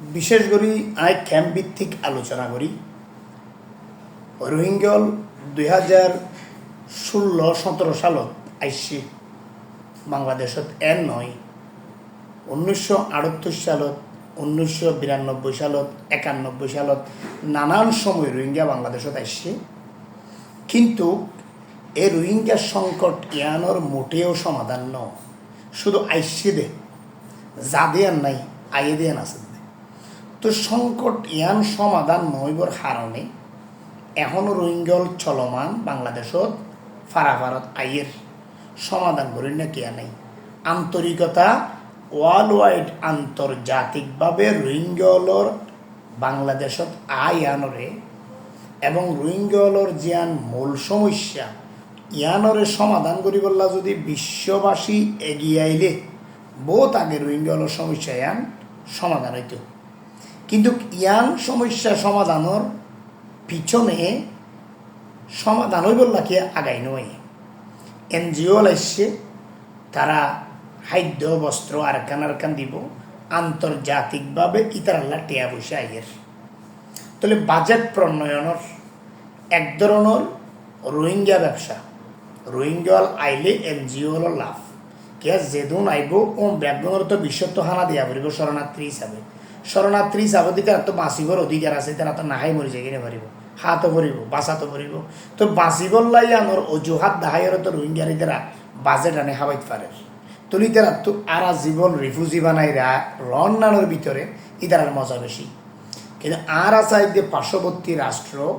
বিশেষ করে, eye camp ভিত্তিক আলোচনা করি। রোহিঙ্গল দুই হাজার ষোলো সতেরো সালত আইসি বাংলাদেশত এন নয়, উনিশশো আটত্রিশ সালত, উনিশশো বিরানব্বই সালত, একানব্বই সালত নানান সময় রোহিঙ্গা বাংলাদেশত আইসছে কিন্তু এই রোহিঙ্গা সংকট ইয়ানোর মোটেও সমাধান ন শুধু আইসে দে, যা দেয়ান নাই, আইয়ে দেয়ান আছে। তো সংকট ইয়ান সমাধান নইবর কারণে এখনও রোহিঙ্গল চলমান বাংলাদেশত ফারাফারত আইয়ের সমাধান করি না নাই। আন্তরিকতা ওয়ার্ল্ড ওয়াইড আন্তর্জাতিকভাবে রোহিঙ্গলর বাংলাদেশত আই আনরে এবং রোহিঙ্গলর জিয়ান মূল সমস্যা ইয়ানরে সমাধান করিবল্লা যদি বিশ্ববাসী এগিয়ে আইলে বহুত আগে রোহিঙ্গলর সমস্যা ইয়ান সমাধান হইত কিন্তু ইয়ান সমস্যা সমাধানের পিছনে সমাধান হইব কি আগাই নয়। এনজিও লাইছে, তারা খাদ্য, বস্ত্র আরকান আরকান দিব। আন্তর্জাতিকভাবে ইতারাল্লা টিয়া পয়সা আইয়ের। তাহলে বাজেট প্রণয়নের এক ধরনের রোহিঙ্গা ব্যবসা। রোহিঙ্গাল আইলে এনজিওর লাভ। কে যেদুন আইব ও ব্যাকগ্রাউন্ডের তো বিশ্বত হানা দিয়া পারিব শরণার্থী হিসাবে। শরণার্থী দিকে তো বাঁচিবর অধিকার আছে তারা তো নাহাই মরি যায়, কিনে পারিব হাতও ভরিব বাঁচাতো ভরিব তো বাঁচিবর লাই আমার অজুহাত দাহাইয়ের তো রোহিঙ্গারি দ্বারা বাজেট আনে হাবাইতে পারে তুলি তারা তো আরা জীবন রিফিউজি বানাই রা রন্নানোর ভিতরে ইদারার মজা বেশি কিন্তু আর আছে যে পার্শ্ববর্তী রাষ্ট্র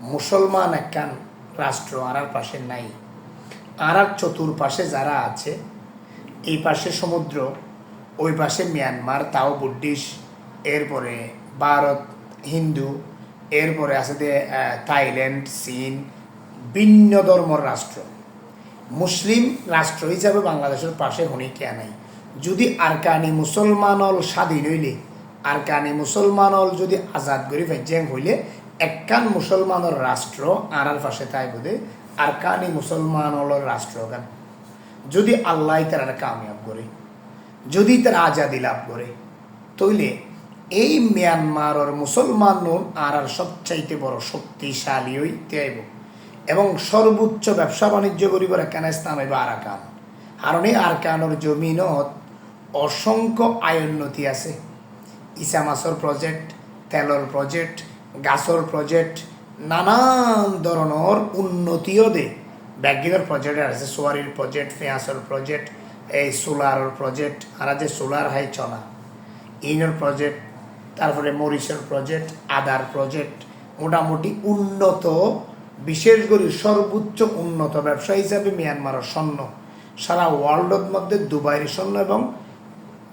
মুসলমান একখান রাষ্ট্র আর আর পাশে নাই। আর আর চতুর্পাশে যারা আছে, এই পাশে সমুদ্র ওই পাশে মিয়ানমার তাও বুদ্ধিস্ট এরপরে ভারত, হিন্দু, এরপরে আছে যে থাইল্যান্ড চীন ভিন্ন ধর্মর রাষ্ট্র। মুসলিম রাষ্ট্র হিসাবে বাংলাদেশের পাশে হনি কে নাই যদি আরকানি মুসলমানল স্বাধীন হইলে আরকানি মুসলমানল যদি আজাদ করি ফেজেং হইলে একখান মুসলমানের রাষ্ট্র আর পাশে তাই বোধে আরকানি মুসলমানলর রাষ্ট্র যদি আল্লাহ তারা কামিয়াব করে। যদি তারা আজাদি লাভ করে। তইলে এই মিয়ানমারের মুসলমান আর আর সবচাইতে বড় শক্তিশালী হইতে আইব এবং সর্বোচ্চ ব্যবসা বাণিজ্য করিবার একখানে স্থান হইব আরাকান। কারণ এই আরকানোর জমিনত অসংখ্য আয়োন্নতি আছে। ইসা মাছর প্রজেক্ট, তেলর প্রজেক্ট, গাছর প্রজেক্ট, নানান ধরনের উন্নতিও দে। ব্যাগিনের প্রজেক্ট আছে, সোয়ারির প্রজেক্ট পেঁয়াজের প্রজেক্ট এই সোলার প্রজেক্ট আর যে সোলার হাই চলা। ইনের প্রজেক্ট তারপরে মরিচের প্রজেক্ট আদার প্রজেক্ট মোটামুটি উন্নত, বিশেষ করে সর্বোচ্চ উন্নত ব্যবসা হিসাবে মিয়ানমারের স্বর্ণ। সারা ওয়ার্ল্ডের মধ্যে দুবাইয়ের স্বর্ণ এবং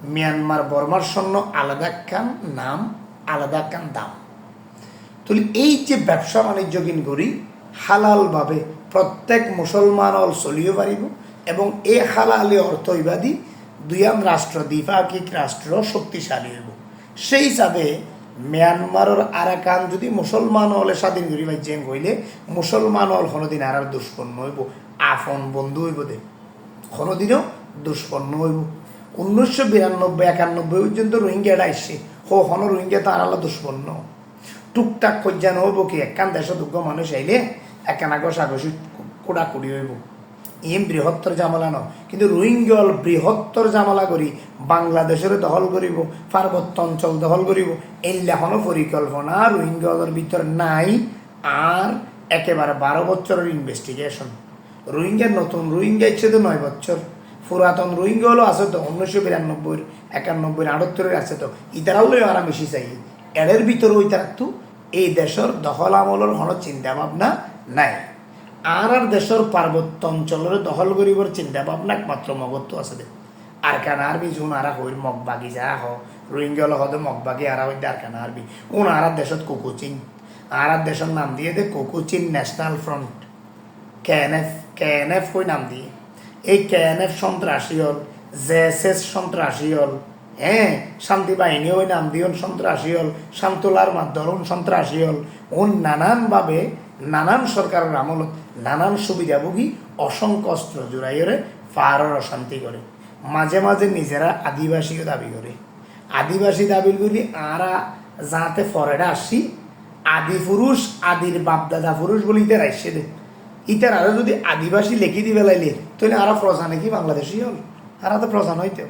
মিয়ানমার বর্মার স্বর্ণ আলাদা একখান নাম, আলাদা একখান দাম। তাহলে এই যে ব্যবসা বাণিজ্য কিন করি, হালালভাবে প্রত্যেক মুসলমান অল চলিও পারিব। এবং এই হালালি অর্থইবাদী দুয়ান রাষ্ট্র দ্বিপাক্ষিক রাষ্ট্র শক্তিশালী হইব। সেই হিসাবে মিয়ানমারের আরাকান যদি মুসলমান হলে স্বাধীন করি বা জেং হইলে মুসলমান হল কোনোদিন আর দুষ্পন্ন হইব আফন বন্ধু হইব দে। কোনোদিনও দুষ্পন্ন হইব। উনিশশো বিরানব্বই, একানব্বই পর্যন্ত রোহিঙ্গাটা আসছে হো হন রোহিঙ্গা তো আল্লাহ দুষ্পন্ন টুকটাক খোঁজান হইব কি? একখান দেশ দুঃখ মানুষ আইলে একখান আগস আগসি কুড়া কুড়ি হইব। ইম বৃহত্তর জামালা ন কিন্তু রোহিঙ্গল বৃহত্তর জামালা করি বাংলাদেশের দখল করিব, পার্বত্য অঞ্চল দখল করিব এই লেখনো পরিকল্পনা রোহিঙ্গলের ভিতর নাই আর একেবারে বারো বছরের ইনভেস্টিগেশন রোহিঙ্গার নতুন রোহিঙ্গা ইচ্ছে তো নয় বছর। পুরাতন রোহিঙ্গা হলো আছে তো, উনিশশো বিরানব্বই একানব্বই আটাত্তরের আছে তো। ইতারাল্লই আরাম বেশি চাই এর ভিতরে ওই তার তো এই দেশের দখল আমলের হন চিন্তা ভাবনা নাই। আর আর দেশের পার্বত্য অঞ্চলের দখল করিবার চিন্তা ভাবনা একমাত্র মগত্ব আছে দে। আর কান আরবি জুন আরা হইর মগবাগি যা হ। রোহিঙ্গা হলো হদে মগবাগি আরা হইতে আর কান আরবি কোন আর দেশত কোকোচিন। আর দেশের নাম দিয়ে দে Kokochin national front. KNF KNF কই নাম দিয়ে? এই কেএনএফ সন্ত্রাসী হল জেএসএস সন্ত্রাসী হল হ্যাঁ শান্তি বাহিনী ওই নাম দিয়ন সন্ত্রাসী হল, শান্তলার মাধ্যম সন্ত্রাসী হল। ও নানানভাবে নানান সরকারের আমলত নানান সুবিধাভোগী অসংখ্য অস্ত্র জোড়াইরে পাহাড়ের অশান্তি করে। মাঝে মাঝে নিজেরা আদিবাসীও দাবি করে। আদিবাসী দাবিগুলি আরা যাতে ফরেডা আসি, আদি পুরুষ, আদির বাপদাদা পুরুষ বলি ইতার আইসে দে। ইতার আরও যদি আদিবাসী লেখি দিবে লাইলে তাহলে আরা প্রজা নাকি বাংলাদেশি হল। আরা তো প্রজা হইতে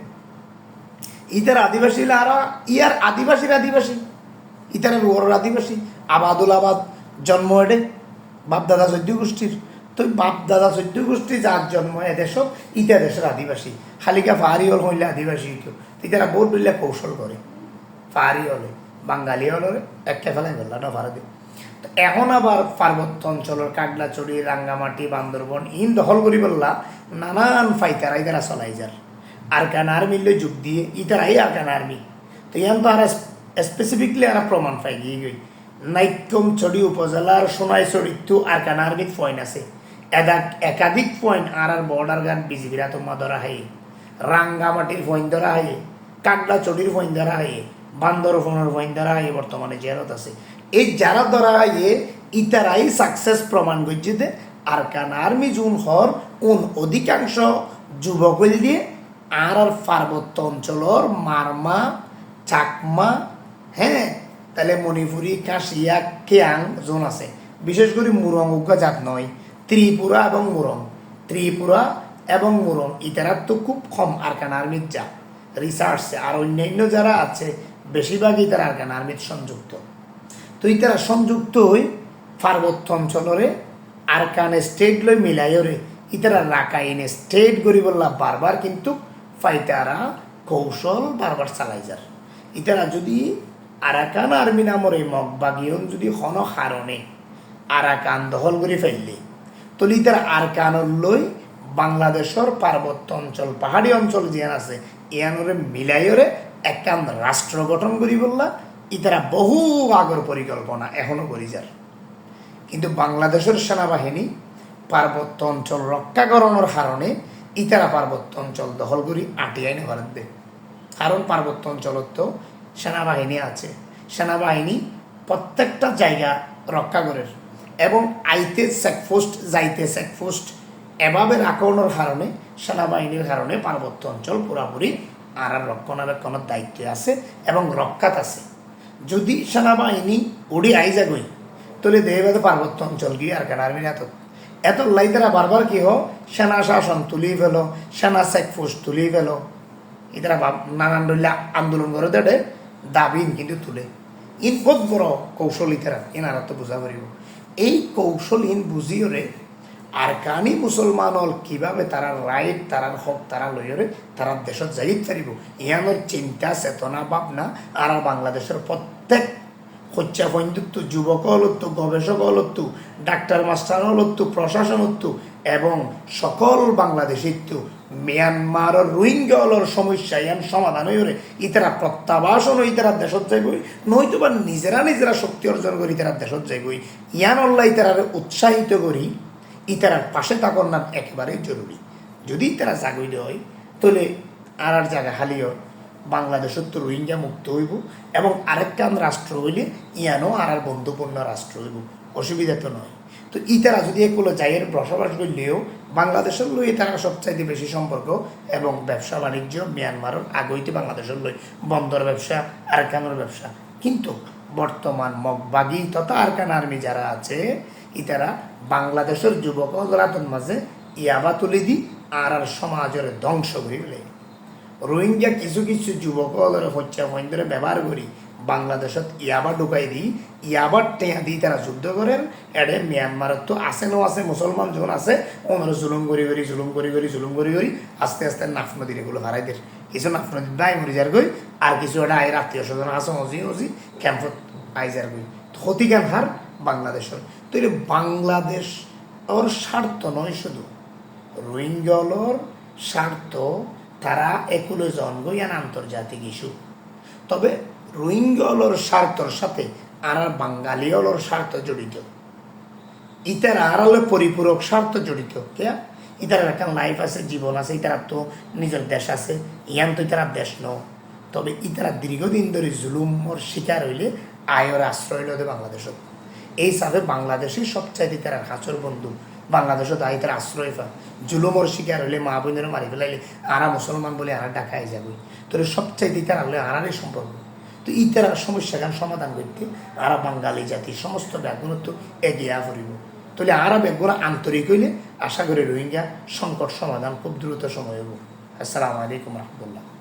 ইতার আদিবাসী হলে আরা, ইয়ার আদিবাসীর আদিবাসী ইতারের ওর আদিবাসী, আবাদুল আবাদ জন্ম এডে, বাপদাদা চৈদ্য গোষ্ঠীর। তো বাপদাদা চৈদ্য গোষ্ঠী যার জন্ম এদেশ ইটা দেশের আদিবাসী। খালিকা ফাহারি হল হইলে আদিবাসী হইতো। ইতারা বহুত বললে কৌশল করে। ফাহারি হলে বাঙালি হলে একটা ফেলাই বললাটা ভাড়া দিই তো এখন আবার পার্বত্য অঞ্চলের কাগলাচড়ি রাঙ্গামাটি, বান্দরবন, ইন দখল করি বললা, নানান ফাইতারা ইতারা চলাই যার। আরকান আর্মি লই যোগ দিয়ে ইতারাই আরকান আর্মি তো ইয়ান তো আর স্পেসিফিকলি আর প্রমাণ পাই গিয়ে গই নাইকম চড়ি উপজেলার সোনাই চরিত্র আরকান আর্মিত পয়েন্ট আছে একাধিক পয়েন্ট আর আর বর্ডার গান বিজিবিরা তোমা ধরা হয় রাঙ্গামাটির পয়েন্ট ধরা হয় কাগলা চড়ির পয়েন্ট ধরা হয় বান্দরবনের পয়েন্ট ধরা হয় বর্তমানে জেরত আছে এই যারা ধরা হয় ইতারাই সাকসেস প্রমাণ করছে যে আরকান আর্মি জুন হর কোন অধিকাংশ যুবক দিয়ে আর আর পার্বত্য অঞ্চলর মারমা, চাকমা হ্যাঁ? তাহলে মণিপুরি, কাশিয়া, কেয়াং জোন আছে। বিশেষ করে মুরং উগ্র জাত নয়, ত্রিপুরা এবং মুরং। ত্রিপুরা এবং মুরং, ইতারার তো খুব কম আরকান আর্মির জাত। রিসার্চে আর অন্যান্য যারা আছে, বেশিরভাগই তারা আরকান আর্মির সংযুক্ত। তো ইতারা সংযুক্ত হই পার্বত্য অঞ্চলরে আরকান স্টেট লই মিলাইরে ইতারা রাকাইনে স্টেট গরি বললা বারবার কিন্তু ফাইতারা, কৌশল, বারবার চালাই যার। ইতারা যদি আরাকান আর্মি নামর এই মগবাগিয়ন যদি হন হারণে আরাকান দখল করে ফেললে, তলি ইতারা আরকানর লই বাংলাদেশের পার্বত্য অঞ্চল পাহাড়ি অঞ্চল জিয়ান আছে ইয়ানরে মিলাইরে একান রাষ্ট্র গঠন করি বললা ইতারা বহু আগর পরিকল্পনা এখনও করি যার কিন্তু বাংলাদেশের সেনাবাহিনী পার্বত্য অঞ্চল রক্ষা করানোর কারণে ইতারা পার্বত্য অঞ্চল দখল করি আটিয়াই নেবার দে। কারণ পার্বত্য অঞ্চলত তো সেনাবাহিনী আছে। সেনাবাহিনী প্রত্যেকটা জায়গা রক্ষা করে। এবং আইতে চেকপোস্ট যাইতে চেকপোস্ট এভাবে রাখানোর কারণে, সেনাবাহিনীর কারণে পার্বত্য অঞ্চল পুরাপুরি আর আর রক্ষণাবেক্ষণের দায়িত্বে আছে এবং রক্ষাত আছে। যদি সেনাবাহিনী উড়ি আই যাগই তাহলে দেহবাদে পার্বত্য অঞ্চল গিয়ে আর কেন আর্মির এত লাই তারা বারবার কি হো সেনা শাসন তুলি ফেলো, সেনা চেকপোস্ট তুলি ফেলো। এটারা নানান রইলে আন্দোলন করে দেড়ে দাবিন কিন্তু তুলে। ইন বহুত বড় কৌশল ইতারা এনারা তো বুঝা পারিব। এই কৌশল ইন বুঝিওরে আর কানি মুসলমান হল কীভাবে তারা রাইট তারার হক, তারা লইরে তারা দেশত যাইত পারিব। ইয়ানোর চিন্তা, চেতনা, ভাবনা, আর বাংলাদেশের প্রত্যেক হচ্ছে বন্ধুত্ব যুবক হলত্ব গবেষক হলত্ব ডাক্তার, মাস্টার হলত্ব প্রশাসন হত্তু এবং সকল বাংলাদেশিত্ব। মিয়ানমারের রোহিঙ্গা হলর সমস্যা ইয়ান সমাধান হইরে ইতারা প্রত্যাবাসন ইতারা দেশত যাইবই নয়তো বা নিজেরা নিজেরা শক্তি অর্জন করি ইতারা দেশত যাইবই। ইয়ান অল্লাহ ইতারারে উৎসাহিত করি, ইতারার পাশে থাকর নাম একেবারেই জরুরি। যদি তারা জাগইল হয় তাহলে আর আর জায়গা হালিও বাংলাদেশত তো রোহিঙ্গা মুক্ত হইব এবং আরেকখান রাষ্ট্র হইলে ইয়ানো আর আর বন্ধুপূর্ণ রাষ্ট্র হইব। অসুবিধা তো নয়। তো ইতারা যদি এগুলো জায়গার বসবাস করলেও বাংলাদেশের লই তারা সবচাইতে বেশি সম্পর্ক এবং ব্যবসা বাণিজ্য মিয়ানমারের আগইতে বাংলাদেশের লই বন্দর ব্যবসা, আরকানোর ব্যবসা। কিন্তু বর্তমান মগবাগি তথা আরকান আর্মি যারা আছে, ইতারা বাংলাদেশের যুবক রাতন মাঝে ইয়াবা তুলে দি আর আর সমাজের ধ্বংস ফেলে রোহিঙ্গা কিছু কিছু যুবক হচ্ছে মহিন্দ্রে ব্যবহার করি, বাংলাদেশত ইয়াবা ঢুকাই দি ইয়াবার টেয়া দি তারা যুদ্ধ করেন, এডে মিয়ানমারত তো আছে নো আছে মুসলমান যখন আছে ওনারা জুলুম করি করি, জুলুম করি করি, জুলুম করি করি, আস্তে আস্তে নাফ নদীর এগুলো হারাই দের কিছু নাফ নদীর দায় মরি যার গই আর কিছু এটা আয়ের আত্মীয় স্বজন আছে হজি হজি ক্যাম্পত আই যার গই ক্ষতিজ্ঞান হার বাংলাদেশের তো এটা বাংলাদেশ ওর স্বার্থ নয় শুধু। রোহিঙ্গলর স্বার্থ তারা একুলো জনগইয়ান আন্তর্জাতিক ইস্যু। তবে রোহিঙ্গলর স্বার্থর সাথে আর বাঙালি অলর স্বার্থ জড়িত। ইতারা আড়ালে পরিপূরক স্বার্থ জড়িত। কে ইতার একটা লাইফ আছে, জীবন আছে, ইতার তো নিজের দেশ আছে। ইয়ান তো ইতার দেশ ন। তবে ইতারা দীর্ঘদিন ধরে জুলুমর শিকার হইলে আয়র আশ্রয় লদে বাংলাদেশত। এই সাথে বাংলাদেশের সবচাইতে তারা হাঁচর বন্ধু। বাংলাদেশত আই তার আশ্রয় পা জুলুমর শিকার হলে মা বোনের মারি ফেলাইলে আরা মুসলমান বলে আরা ডাকায় যাবে। তোর সবচাইতে তার হলে আরারই সম্পর্ক। তো ই তার সমস্যা গান সমাধান করতে আরা বাঙালি জাতি সমস্ত ব্যাগুলো তো এগিয়ে পড়িব তাহলে আরা ব্যাগুলো আন্তরিক হইলে আশা করি রোহিঙ্গা সংকট সমাধান খুব দ্রুত সময় হব আসসালামু আলাইকুম রহমতুল্লাহ।